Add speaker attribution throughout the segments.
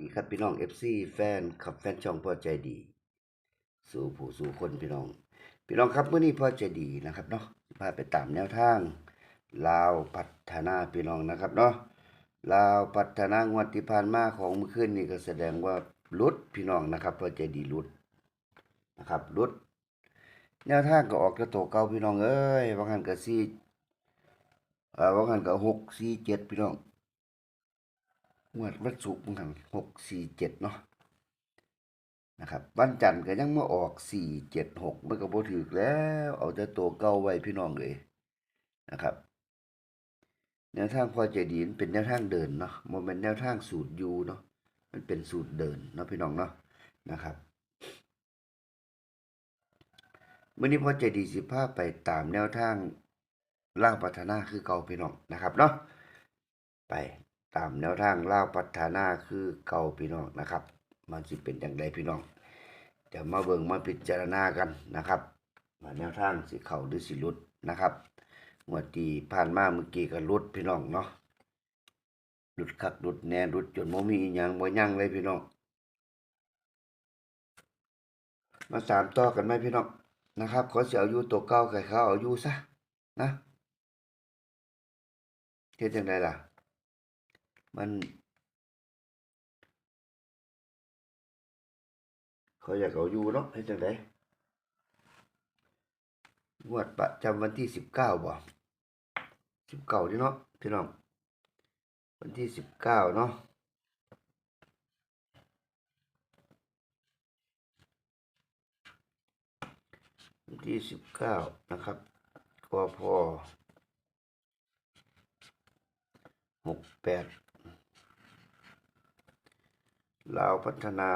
Speaker 1: ดีครับพี่น้อง FC แฟนขับแฟนช่องพ่อใจดี สู่ผู้สู่คนพี่น้อง พี่น้องครับเมื่อนี้พ่อใจดีนะครับเนาะพาไปตามแนวทางลาวพัฒนาพี่น้องนะครับเนาะลาวพัฒนางวดที่ผ่านมาของเมื่อคืนนี้ก็แสดงว่าลุดพี่น้องนะครับพ่อใจดีลุดนะครับลุดแนวทางก็ออกกระโตเก่าพี่น้องเอ้ยว่างันก็สี่เอ่อว่างันก็หกสี่เจ็ดพี่น้อง งวดวันศุกร์มั้งครับหกสี่เจ็ดเนาะนะครับวันจันทร์ก็ยังมาออกสี่เจ็ดหกมันก็บ่ถูกแล้ว เอาแต่ตัวเก่าไว้พี่น้องเลยนะครับแนวทางพอใจดีนเป็นแนวทางเดินเนาะมันเป็นแนวทางสูตรยูเนาะมันเป็นสูตรเดินเนาะพี่น้องเนาะนะครับมื่อนี้พอใจดีสิพาไปตามแนวทางล่างพัฒนาคือเก่าพี่น้องนะครับเนาะไป ตามแนวทางเล่าพัฒนาคือเก่าพี่น้องนะครับ มันสิเป็นอย่างไรพี่น้องเดี๋ยวมาเบิ่งมาพิจารณากันนะครับว่าแนวทางสิเข้าหรือสิลุดนะครับงวดที่ผ่านมาเมื่อกี้ก็ลุดพี่น้องเนาะลุดคักลุดแน่ลุดจนบ่มีอีหยังบ่ยั่งเลยพี่น้องมาสามต่อกันไหมพี่น้องนะครับขอเสิเอายู่ตัวเก่าไก่เขาเอาอยู่ซะนะเฮ็ดจังไดล่ะ มันเขาอยากเอาอยู่เนาะให้จังไดงวดประจำวันที่สิบเก้าบ่สิบเก้านี่เนาะพี่น้องวันที่สิบเก้าเนาะวันที่สิบเก้านะครับกพหกแปด ลาวพัฒนา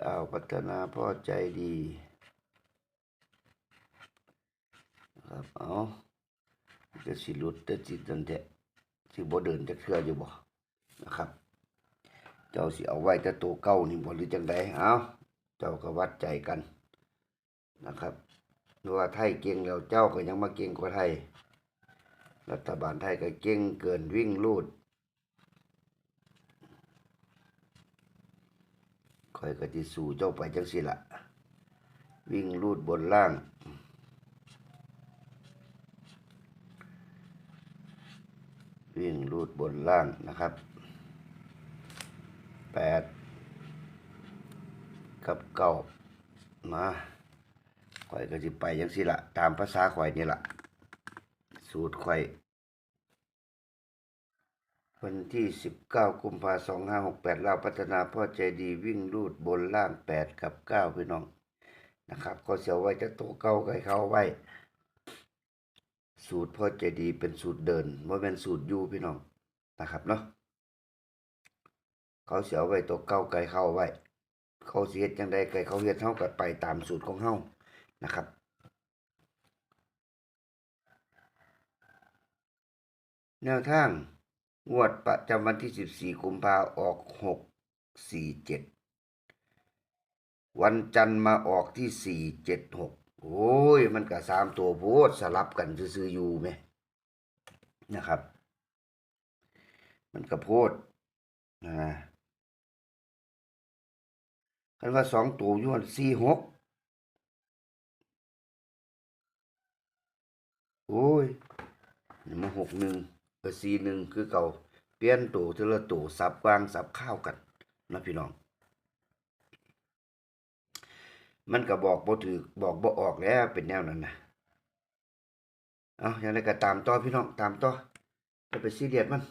Speaker 1: ลาวพัฒนาพ่อใจดีครับเอาจะสิลุดจะสิตันแทะสิบ่เดินจะเคลื่ออยู่บ่นะครับ เจ้าสิเอาไว้แต่ตัวเก่านี่บ่หรือจังใดเอาเจ้าก็วัดใจกัน นะครับว่าไทยเก่งแล้วเจ้าก็ยังมาเก่งกว่าไทย รัฐบาลไทยก็เก่งเกินวิ่งลูดคอยก็สิสู่เจ้าไปจังสิละวิ่งลูดบนล่างวิ่งลูดบนล่างนะครับแปดกับเก้ามา ข่อยก็สิไปจังสิละตามภาษาข่อยนี่ละสูตรข่อย วันที่สิบเก้ากุมภาสองห้าหกแปดลาพัฒนาพ่อใจดีวิ่งลูดบนล่างแปดกับเก้าพี่น้องนะครับ ก็เสียวไว้จะโตเก้าไก่เขาไว้ สูตรพ่อใจดีเป็นสูตรเดินว่าเป็นสูตรยูพี่น้องนะครับเนาะเขาเสียวไว้ตัวเก้าไก่เข้าไว้ เขาเสียจังใดไก่เขาเฮ็ดเท่ากับไปตามสูตรของเฮา นะครับ แนวทางงวดประจำวันที่ 14กุมภาออก647 วันจันทร์มาออกที่ 476 โอ้ย มันก็สามตัวโพดสลับกันซื่อๆอยู่ไหมนะครับ มันก็โพดนะคันว่าสองตัวยู่อันสี่หก โอ้ยนี่มาหกหนึ่งเออสี่หนึ่งคือเก่าเปลี่ยนตัวเทละตัวสับกวางสับข้าวกันนะพี่น้อง มันก็บอกบ่ถือบอกบ่ออกแล้วเป็นแนวนั้นนะเอาอย่างไรก็ตามต่อพี่น้องตามต่อจะไปซีเรียสมัน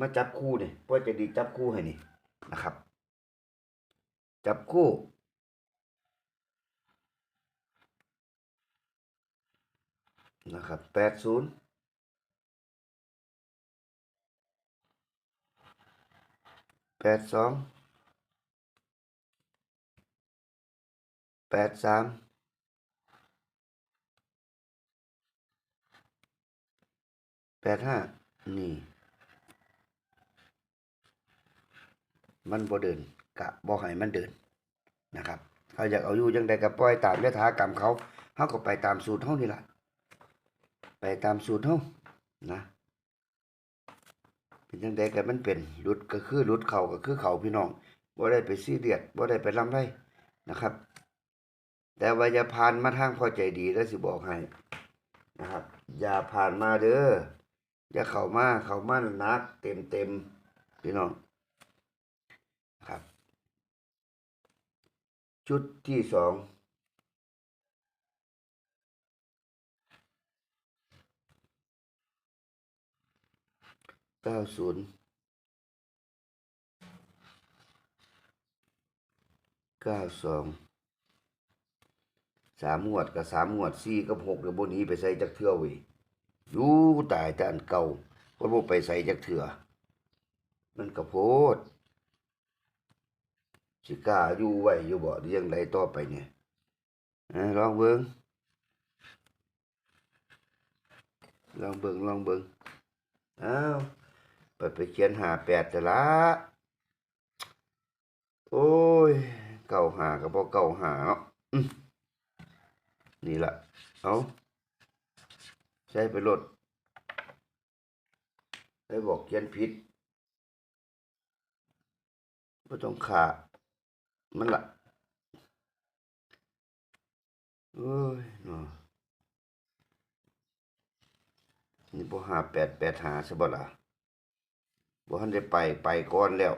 Speaker 1: มาจับคู่เนี่ยพ่อจะดีจับคู่ให้นี่นะครับ จับคู่ นะครับแปดศูนย์แปดสองแปดสามแปดห้านี่ มันบ่เดินกะบ่ให้มันเดินนะครับเขาอยากเอาอยู่จังใดก็ปล่อยตามยถากรรมเขาเฮาก็ไปตามสูตรเฮานี่ล่ะ ไปตามสูตรเฮานะเป็นจังใดก็มันเป็นหลุดก็คือหลุดเข่าก็คือเข่าพี่น้องบ่ได้ไปซีเรียสบ่ได้ไปลำไรนะครับ แต่ว่าอย่าผ่านมาทางพอใจดีแล้วสิบอกให้นะครับ อย่าผ่านมาเด้ออย่าเข้ามาเข้ามานักเต็มเต็มพี่น้องครับ ชุดที่สอง เก้าศูนย์เก้าสองสามงวดกับสามงวดสี่กับหกกับบนนี้ไปใส่จักเทือเว้ยอยู่ตายแต่อันเก่าก็บ่ไปใส่จักเถื่อมันกระโพดสิกล้าอยู่ไว้อยู่บ่หรือยังไดต่อไปเนี่ยลองเบิ่งลองเบิ่งลองเบิ่งอ้าว ไปไปเขียนหาแปดแต่ละ โอ้ย เก่าหาก็บ่เก่าหาเนาะนี่ละเอาใช้ไปรถได้บอกเขียนผิดบ่ต้องขามันละเอ้ยเนาะนี่บ่หาแปดแปดหาซะบ่ล่ะ บ่ทันได้ไปไปก่อนแล้ว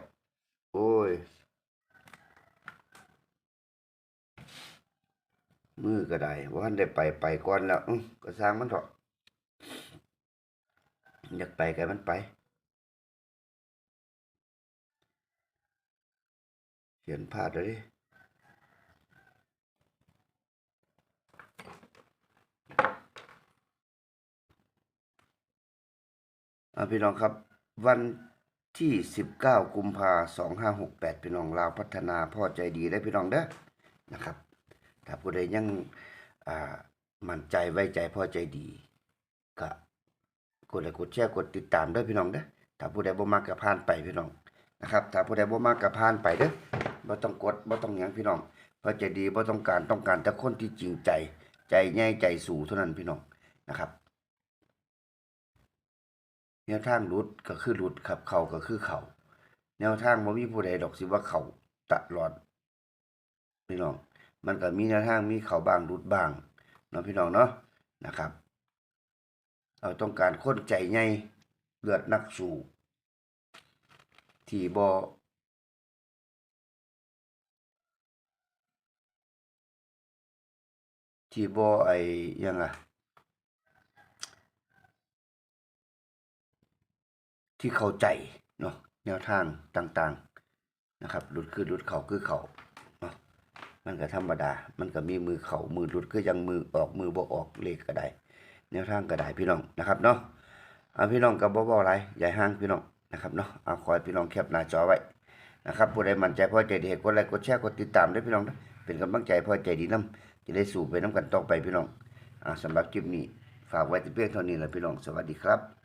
Speaker 1: โอ้ย มือก็ได้บ่ทันได้ไปไปก่อนแล้วอื้อก็สร้างมันเถอะอยากไปก็มันไป เขียนพลาดเลยดิพี่น้องครับวัน ที่ 19 กุมภา2568 พี่น้องลาวพัฒนาพ่อใจดีได้พี่น้องเด้อนะครับ ถ้าผู้ใดยังอ่ามั่นใจไว้ใจพ่อใจดีก็กดไลค์กดแชร์กดติดตามด้อพี่น้องเด้อถ้าผู้ใดบ่มักก็ผ่านไปพี่น้องนะครับถ้าผู้ใดบ่มักก็ผ่านไปเด้อบ่ต้องกดบ่ต้องหยังพี่น้องพ่อใจดีบ่ต้องการต้องการแต่คนที่จริงใจ ใจใหญ่ใจสูงเท่านั้นพี่น้องนะครับ แนวทางหลุดก็คือหลุดครับ เข่าก็คือเขาแนวทางบ่มีผู้ใดดอกสิว่าเข่าตลอดพี่น้อง มันก็มีแนวทางมีเข่าบางหลุดบางเนาะพี่น้องเนาะนะครับ เราต้องการค้นใจใหญ่เลือดนักสู้ที่บ่ที่บ่ไอ้ยังอะ ที่เข้าใจเนาะแนวทางต่างๆนะครับหลุดคือหลุดเขาคือเขาเนาะมันก็ธรรมดา มันก็มีมือเขามือหลุดคือยังมือออกมือบ่ออกเลขก็ได้แนวทางก็ได้พี่น้องนะครับเนาะเอาพี่น้องกับบ่บ่อะไรใหญ่ห้างพี่น้องนะครับเนาะเอาขอให้พี่น้องแคปหน้าจอไว้นะครับผู้ใดมั่นใจพอใจดีกดไลค์กดแชร์กดติดตามด้วยพี่น้องนะเป็นกำลังใจพอใจดีนํจะได้สู่ไปน้ำกันต่อไปพี่น้องอ่าสำหรับคลิปนี้ฝากไว้แต่เพียงเท่านี้แหละพี่น้องสวัสดีครับ